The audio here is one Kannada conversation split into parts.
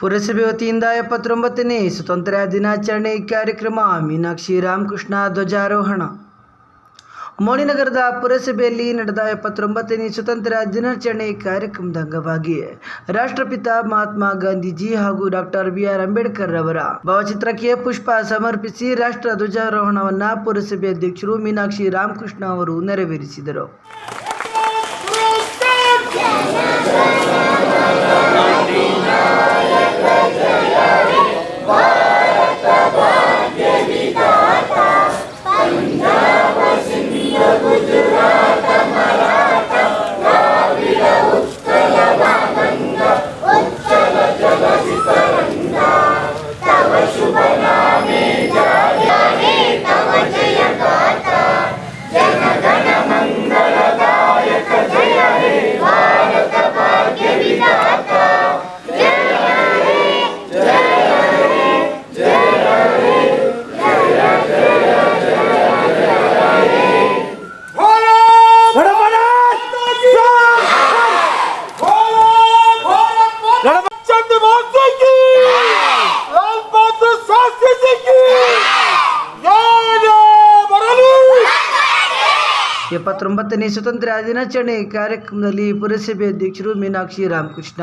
ಪುರಸಭೆ ವತಿಯಿಂದ ಎಪ್ಪತ್ತೊಂಬತ್ತನೇ ಸ್ವತಂತ್ರ ದಿನಾಚರಣೆ ಕಾರ್ಯಕ್ರಮ ಮೀನಾಕ್ಷಿ ರಾಮಕೃಷ್ಣ ಧ್ವಜಾರೋಹಣ. ಮೋಣಿನಗರದ ಪುರಸಭೆಯಲ್ಲಿ ನಡೆದ ಎಪ್ಪತ್ತೊಂಬತ್ತನೇ ಸ್ವತಂತ್ರ ದಿನಾಚರಣೆ ಕಾರ್ಯಕ್ರಮದ ಅಂಗವಾಗಿ ರಾಷ್ಟ್ರಪಿತ ಮಹಾತ್ಮ ಗಾಂಧೀಜಿ ಹಾಗೂ ಡಾಕ್ಟರ್ ಬಿ ಆರ್ ಅಂಬೇಡ್ಕರ್ ಅವರ ಭಾವಚಿತ್ರಕ್ಕೆ ಪುಷ್ಪ ಸಮರ್ಪಿಸಿ ರಾಷ್ಟ್ರ ಧ್ವಜಾರೋಹಣವನ್ನು ಪುರಸಭೆ ಅಧ್ಯಕ್ಷರು ಮೀನಾಕ್ಷಿ ರಾಮಕೃಷ್ಣ ಅವರು ನೆರವೇರಿಸಿದರು. ಎಪ್ಪತ್ತೊಂಬತ್ತನೇ ಸ್ವಾತಂತ್ರ್ಯ ದಿನಾಚರಣೆ ಕಾರ್ಯಕ್ರಮದಲ್ಲಿ ಪುರಸಭೆ ಅಧ್ಯಕ್ಷರು ಮೀನಾಕ್ಷಿ ರಾಮಕೃಷ್ಣ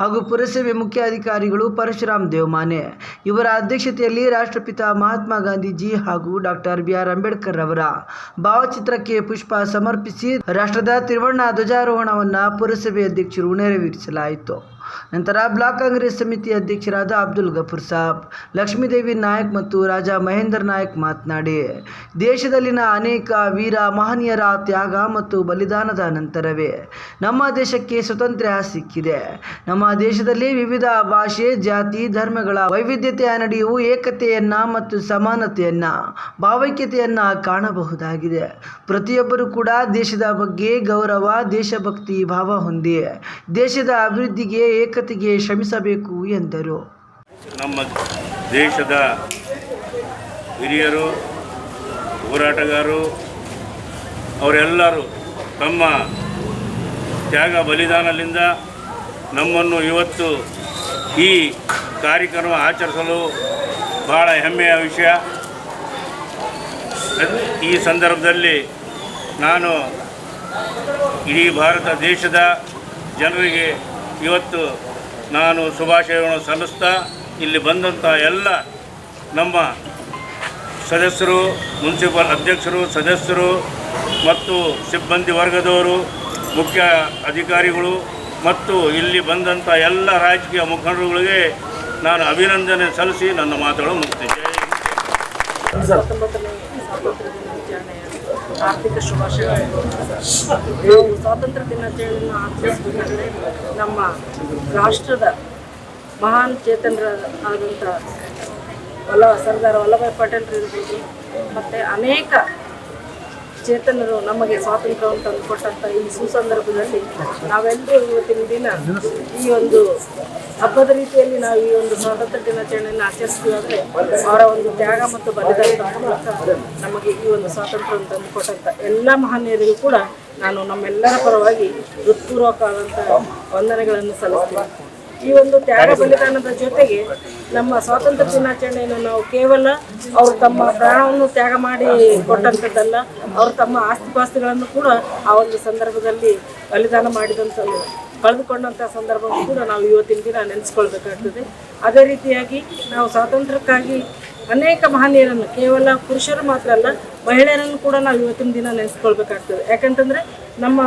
ಹಾಗೂ ಪುರಸಭೆ ಮುಖ್ಯಾಧಿಕಾರಿಗಳು ಪರಶುರಾಮ್ ದೇವಮಾನೆ. ಇವರ ಅಧ್ಯಕ್ಷತೆಯಲ್ಲಿ ರಾಷ್ಟ್ರಪಿತ ಮಹಾತ್ಮ ಗಾಂಧೀಜಿ ಹಾಗೂ ಡಾಕ್ಟರ್ ಬಿ ಆರ್ ಅಂಬೇಡ್ಕರ್ ಅವರ ಭಾವಚಿತ್ರಕ್ಕೆ ಪುಷ್ಪ ಸಮರ್ಪಿಸಿ ರಾಷ್ಟ್ರದ ತ್ರಿವರ್ಣ ಧ್ವಜಾರೋಹಣವನ್ನು ಪುರಸಭೆ ಅಧ್ಯಕ್ಷರು ನೆರವೇರಿಸಲಾಯಿತು. ನಂತರ ಬ್ಲಾಕ್ ಕಾಂಗ್ರೆಸ್ ಸಮಿತಿ ಅಧ್ಯಕ್ಷರಾದ ಅಬ್ದುಲ್ ಗಫೂರ್ ಸಾಬ್, ಲಕ್ಷ್ಮೀದೇವಿ ನಾಯಕ್ ಮತ್ತು ರಾಜಾ ಮಹೇಂದ್ರ ನಾಯಕ್ ಮಾತನಾಡಿ, ದೇಶದಲ್ಲಿನ ಅನೇಕ ವೀರ ಮಹನೀಯರ ತ್ಯಾಗ ಮತ್ತು ಬಲಿದಾನದ ನಂತರವೇ ನಮ್ಮ ದೇಶಕ್ಕೆ ಸ್ವತಂತ್ರ ಸಿಕ್ಕಿದೆ. ನಮ್ಮ ದೇಶದಲ್ಲಿ ವಿವಿಧ ಭಾಷೆ, ಜಾತಿ, ಧರ್ಮಗಳ ವೈವಿಧ್ಯತೆಯ ನಡೆಯುವ ಏಕತೆಯನ್ನ ಮತ್ತು ಸಮಾನತೆಯನ್ನ, ಭಾವೈಕ್ಯತೆಯನ್ನ ಕಾಣಬಹುದಾಗಿದೆ. ಪ್ರತಿಯೊಬ್ಬರು ಕೂಡ ದೇಶದ ಬಗ್ಗೆ ಗೌರವ, ದೇಶಭಕ್ತಿ, ಭಾವ ಹೊಂದಿ, ದೇಶದ ಅಭಿವೃದ್ಧಿಗೆ ಏಕತೆಗೆ ಶ್ರಮಿಸಬೇಕು ಎಂದರು. ನಮ್ಮ ದೇಶದ ಹಿರಿಯರು, ಹೋರಾಟಗಾರರು, ಅವರೆಲ್ಲರೂ ತಮ್ಮ ತ್ಯಾಗ ಬಲಿದಾನದಿಂದ ನಮ್ಮನ್ನು ಇವತ್ತು ಈ ಕಾರ್ಯಕ್ರಮ ಆಚರಿಸಲು ಬಹಳ ಹೆಮ್ಮೆಯ ವಿಷಯ. ಈ ಸಂದರ್ಭದಲ್ಲಿ ನಾನು ಇಡೀ ಭಾರತ ದೇಶದ ಜನರಿಗೆ ಇವತ್ತು ನಾನು ಶುಭಾಶಯಗಳನ್ನು ಸಲ್ಲಿಸ್ತಾ ಇಲ್ಲಿ ಬಂದಂಥ ಎಲ್ಲ ನಮ್ಮ ಸದಸ್ಯರು, ಮುನ್ಸಿಪಲ್ ಅಧ್ಯಕ್ಷರು, ಸದಸ್ಯರು ಮತ್ತು ಸಿಬ್ಬಂದಿ ವರ್ಗದವರು, ಮುಖ್ಯ ಅಧಿಕಾರಿಗಳು ಮತ್ತು ಇಲ್ಲಿ ಬಂದಂಥ ಎಲ್ಲ ರಾಜಕೀಯ ಮುಖಂಡರುಗಳಿಗೆ ನಾನು ಅಭಿನಂದನೆ ಸಲ್ಲಿಸಿ ನನ್ನ ಮಾತುಗಳು ಮುಗಿಸ್ತೇನೆ. ಆರ್ಥಿಕ ಶುಭಾಶಯಗಳು ಸ್ವಾತಂತ್ರ್ಯ ದಿನಾಚರಣೆಯನ್ನು ಆಚರಿಸಬೇಕಾದ್ರೆ ನಮ್ಮ ರಾಷ್ಟ್ರದ ಮಹಾನ್ ಚೇತನರಾದಂಥ ವಲ್ಲ ಸರ್ದಾರ್ ವಲ್ಲಭಾಯ್ ಪಟೇಲ್ ಇರ್ಬೋದು, ಮತ್ತು ಅನೇಕ ಚೇತನರು ನಮಗೆ ಸ್ವಾತಂತ್ರ್ಯವನ್ನು ತಂದುಕೊಟ್ಟಂಥ ಈ ಸುಸಂದರ್ಭದಲ್ಲಿ ನಾವೆಲ್ಲರೂ ಇವತ್ತಿನ ದಿನ ಈ ಒಂದು ಹಬ್ಬದ ರೀತಿಯಲ್ಲಿ ನಾವು ಈ ಒಂದು ಸ್ವಾತಂತ್ರ್ಯ ದಿನಾಚರಣೆಯನ್ನು ಆಚರಿಸ್ತೀವಿ ಅವರ ಒಂದು ತ್ಯಾಗ ಮತ್ತು ಬಲಿದಾನದ ನಮಗೆ ಈ ಒಂದು ಸ್ವಾತಂತ್ರ್ಯವನ್ನು ತಂದುಕೊಟ್ಟಂಥ ಎಲ್ಲ ಮಹನೀಯರಿಗೂ ಕೂಡ ನಾನು ನಮ್ಮೆಲ್ಲರ ಪರವಾಗಿ ಹೃತ್ಪೂರ್ವಕವಾದಂಥ ವಂದನೆಗಳನ್ನು ಸಲ್ಲಿಸ್ತೀನಿ. ಈ ಒಂದು ತ್ಯಾಗ ಬಲಿದಾನದ ಜೊತೆಗೆ ನಮ್ಮ ಸ್ವಾತಂತ್ರ್ಯ ದಿನಾಚರಣೆಯನ್ನು ನಾವು ಕೇವಲ ಅವರು ತಮ್ಮ ಪ್ರಾಣವನ್ನು ತ್ಯಾಗ ಮಾಡಿ ಕೊಟ್ಟಂಥದ್ದಲ್ಲ, ಅವರು ತಮ್ಮ ಆಸ್ತಿಪಾಸ್ತಿಗಳನ್ನು ಕೂಡ ಆ ಒಂದು ಸಂದರ್ಭದಲ್ಲಿ ಬಲಿದಾನ ಮಾಡಿದಂಥ ಕಳೆದುಕೊಂಡಂಥ ಸಂದರ್ಭವನ್ನು ಕೂಡ ನಾವು ಇವತ್ತಿನ ದಿನ ನೆನೆಸ್ಕೊಳ್ಬೇಕಾಗ್ತದೆ. ಅದೇ ರೀತಿಯಾಗಿ ನಾವು ಸ್ವಾತಂತ್ರ್ಯಕ್ಕಾಗಿ ಅನೇಕ ಮಹನೀಯರನ್ನು, ಕೇವಲ ಪುರುಷರು ಮಾತ್ರ ಅಲ್ಲ, ಮಹಿಳೆಯರನ್ನು ಕೂಡ ನಾವು ಇವತ್ತಿನ ದಿನ ನೆನೆಸ್ಕೊಳ್ಬೇಕಾಗ್ತದೆ. ಯಾಕಂತಂದರೆ ನಮ್ಮ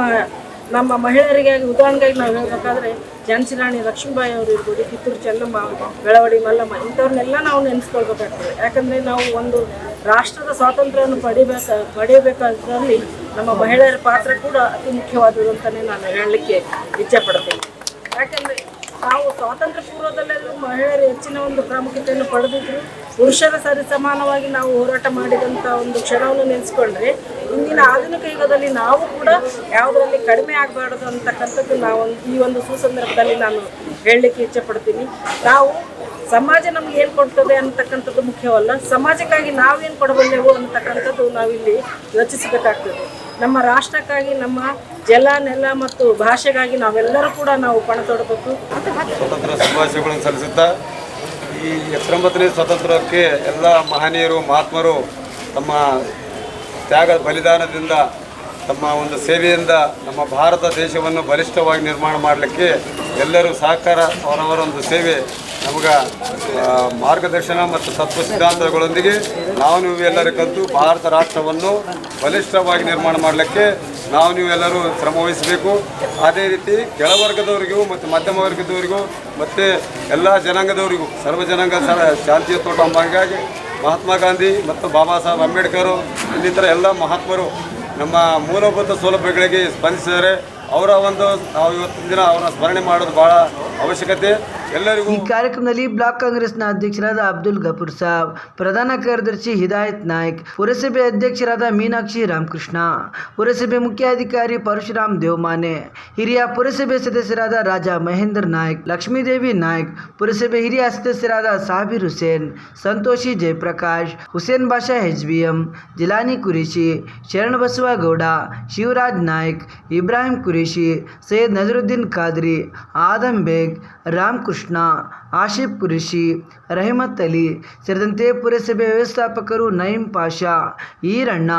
ನಮ್ಮ ಮಹಿಳೆಯರಿಗಾಗಿ ಉದಾಹರಣೆಗಾಗಿ ನಾವು ಹೇಳಬೇಕಾದ್ರೆ ಝಾನ್ಸಿ ರಾಣಿ ಲಕ್ಷ್ಮೀಬಾಯಿ ಅವರು ಇರ್ಬೋದು, ಕಿತ್ತೂರು ಚೆನ್ನಮ್ಮ ಬೆಳವಡಿ ಮಲ್ಲಮ್ಮ, ಇಂಥವ್ರನ್ನೆಲ್ಲ ನಾವು ನೆನೆಸ್ಕೊಳ್ಬೇಕಾಗ್ತದೆ. ಯಾಕಂದರೆ ನಾವು ಒಂದು ರಾಷ್ಟ್ರದ ಸ್ವಾತಂತ್ರ್ಯವನ್ನು ಪಡಿಬೇಕ ಪಡೆಯಬೇಕಾದಲ್ಲಿ ನಮ್ಮ ಮಹಿಳೆಯರ ಪಾತ್ರ ಕೂಡ ಅತಿ ಮುಖ್ಯವಾದದ್ದು ಅಂತಲೇ ನಾನು ಹೇಳಲಿಕ್ಕೆ ಇಚ್ಛೆಪಡ್ತೀನಿ ಯಾಕಂದರೆ ನಾವು ಸ್ವಾತಂತ್ರ್ಯ ಪೂರ್ವದಲ್ಲೆಲ್ಲೂ ಮಹಿಳೆಯರು ಹೆಚ್ಚಿನ ಒಂದು ಪ್ರಾಮುಖ್ಯತೆಯನ್ನು ಪಡೆದಿದ್ರು. ಪುರುಷರ ಸರಿ ಸಮಾನವಾಗಿ ನಾವು ಹೋರಾಟ ಮಾಡಿದಂಥ ಒಂದು ಕ್ಷಣವನ್ನು ನೆನೆಸ್ಕೊಂಡ್ರೆ, ಇಂದಿನ ಆಧುನಿಕ ಯುಗದಲ್ಲಿ ನಾವು ಕೂಡ ಯಾವುದರಲ್ಲಿ ಕಡಿಮೆ ಆಗಬಾರ್ದು ಅಂತಕ್ಕಂಥದ್ದು ನಾವು ಈ ಒಂದು ಸುಸಂದರ್ಭದಲ್ಲಿ ನಾನು ಹೇಳಲಿಕ್ಕೆ ಇಚ್ಛೆಪಡ್ತೀನಿ. ನಾವು ಸಮಾಜ ನಮ್ಗೆ ಏನು ಕೊಡ್ತದೆ ಅಂತಕ್ಕಂಥದ್ದು ಮುಖ್ಯವಲ್ಲ, ಸಮಾಜಕ್ಕಾಗಿ ನಾವೇನು ಕೊಡಬಲ್ಲೆವು ಅಂತಕ್ಕಂಥದ್ದು ನಾವಿಲ್ಲಿ ಯೋಚಿಸಬೇಕಾಗ್ತದೆ. ನಮ್ಮ ರಾಷ್ಟ್ರಕ್ಕಾಗಿ, ನಮ್ಮ ಜಲ ನೆಲ ಮತ್ತು ಭಾಷೆಗಾಗಿ ನಾವೆಲ್ಲರೂ ಕೂಡ ನಾವು ಪಣ ತೊಡಬೇಕು. ಸ್ವತಂತ್ರ ಶುಭಾಶಯಗಳನ್ನು ಸಲ್ಲಿಸುತ್ತಾ, ಈ ಹತ್ತೊಂಬತ್ತನೇ ಸ್ವತಂತ್ರಕ್ಕೆ ಎಲ್ಲ ಮಹನೀಯರು, ಮಹಾತ್ಮರು ತಮ್ಮ ತ್ಯಾಗ ಬಲಿದಾನದಿಂದ ತಮ್ಮ ಒಂದು ಸೇವೆಯಿಂದ ನಮ್ಮ ಭಾರತ ದೇಶವನ್ನು ಬಲಿಷ್ಠವಾಗಿ ನಿರ್ಮಾಣ ಮಾಡಲಿಕ್ಕೆ ಎಲ್ಲರೂ ಸಹಕಾರ ಅವರವರ ಒಂದು ಸೇವೆ ನಮಗೆ ಮಾರ್ಗದರ್ಶನ ಮತ್ತು ತತ್ವ ಸಿದ್ಧಾಂತಗಳೊಂದಿಗೆ ನಾವು ನೀವು ಎಲ್ಲರೂ ಕಲಿತು ಭಾರತ ರಾಷ್ಟ್ರವನ್ನು ಬಲಿಷ್ಠವಾಗಿ ನಿರ್ಮಾಣ ಮಾಡಲಿಕ್ಕೆ ನಾವು ನೀವೆಲ್ಲರೂ ಶ್ರಮ ವಹಿಸಬೇಕು. ಅದೇ ರೀತಿ ಕೆಳವರ್ಗದವರಿಗೂ ಮತ್ತು ಮಧ್ಯಮ ವರ್ಗದವರಿಗೂ ಮತ್ತು ಎಲ್ಲ ಜನಾಂಗದವರಿಗೂ, ಸರ್ವ ಜನಾಂಗ ಸ- ಶಾಂತಿಯ ತೋಟ ಎಂಬ ಮಹಾತ್ಮ ಗಾಂಧಿ ಮತ್ತು ಬಾಬಾ ಸಾಹೇಬ್ ಅಂಬೇಡ್ಕರ್ ಇನ್ನಿತರ ಎಲ್ಲ ಮಹಾತ್ಮರು ನಮ್ಮ ಮೂಲಭೂತ ಸೌಲಭ್ಯಗಳಿಗೆ ಸ್ಪಂದಿಸಿದರೆ ಅವರ ಒಂದು ನಾವು ಇವತ್ತಿನ ದಿನ ಅವರನ್ನ ಸ್ಮರಣೆ ಮಾಡೋದು ಭಾಳ ಅವಶ್ಯಕತೆ. ಎಲ್ಲರಿಗೂ ಈ ಕಾರ್ಯಕ್ರಮದಲ್ಲಿ ಬ್ಲಾಕ್ ಕಾಂಗ್ರೆಸ್ನ ಅಧ್ಯಕ್ಷರಾದ ಅಬ್ದುಲ್ ಗಫೂರ್ ಸಾಬ್, ಪ್ರಧಾನ ಕಾರ್ಯದರ್ಶಿ ಹಿದಾಯತ್ ನಾಯ್ಕ್, ಪುರಸಭೆ ಅಧ್ಯಕ್ಷರಾದ ಮೀನಾಕ್ಷಿ ರಾಮಕೃಷ್ಣ, ಪುರಸಭೆ ಮುಖ್ಯಾಧಿಕಾರಿ ಪರಶುರಾಮ್ ದೇವಮಾನೆ, ಹಿರಿಯ ಪುರಸಭೆ ಸದಸ್ಯರಾದ ರಾಜಾ ಮಹೇಂದ್ರ ನಾಯ್ಕ್, ಲಕ್ಷ್ಮೀದೇವಿ ನಾಯ್ಕ್, ಪುರಸಭೆ ಹಿರಿಯ ಸದಸ್ಯರಾದ Sabir Hussain, Santoshi Jayaprakash, Hussain Basha H B M Jilani Qureshi Sharanabasava Gowda Shivaraj Naik, Ibrahim Qureshi, Syed Nazaruddin Khadri Adam Baig Ramakrishna Asif Qureshi Rahmat Ali ಸೇರಿದಂತೆ ಪುರಸಭೆ ವ್ಯವಸ್ಥಾಪಕರು ನಯೀಂ ಪಾಷಾ, ಈರಣ್ಣ,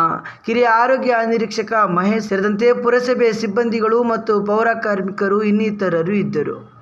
ಕಿರಿಯ ಆರೋಗ್ಯ ನಿರೀಕ್ಷಕ ಮಹೇಶ್ ಸೇರಿದಂತೆ ಪುರಸಭೆ ಸಿಬ್ಬಂದಿಗಳು ಮತ್ತು ಪೌರ ಕಾರ್ಮಿಕರು ಇನ್ನಿತರರು ಇದ್ದರು.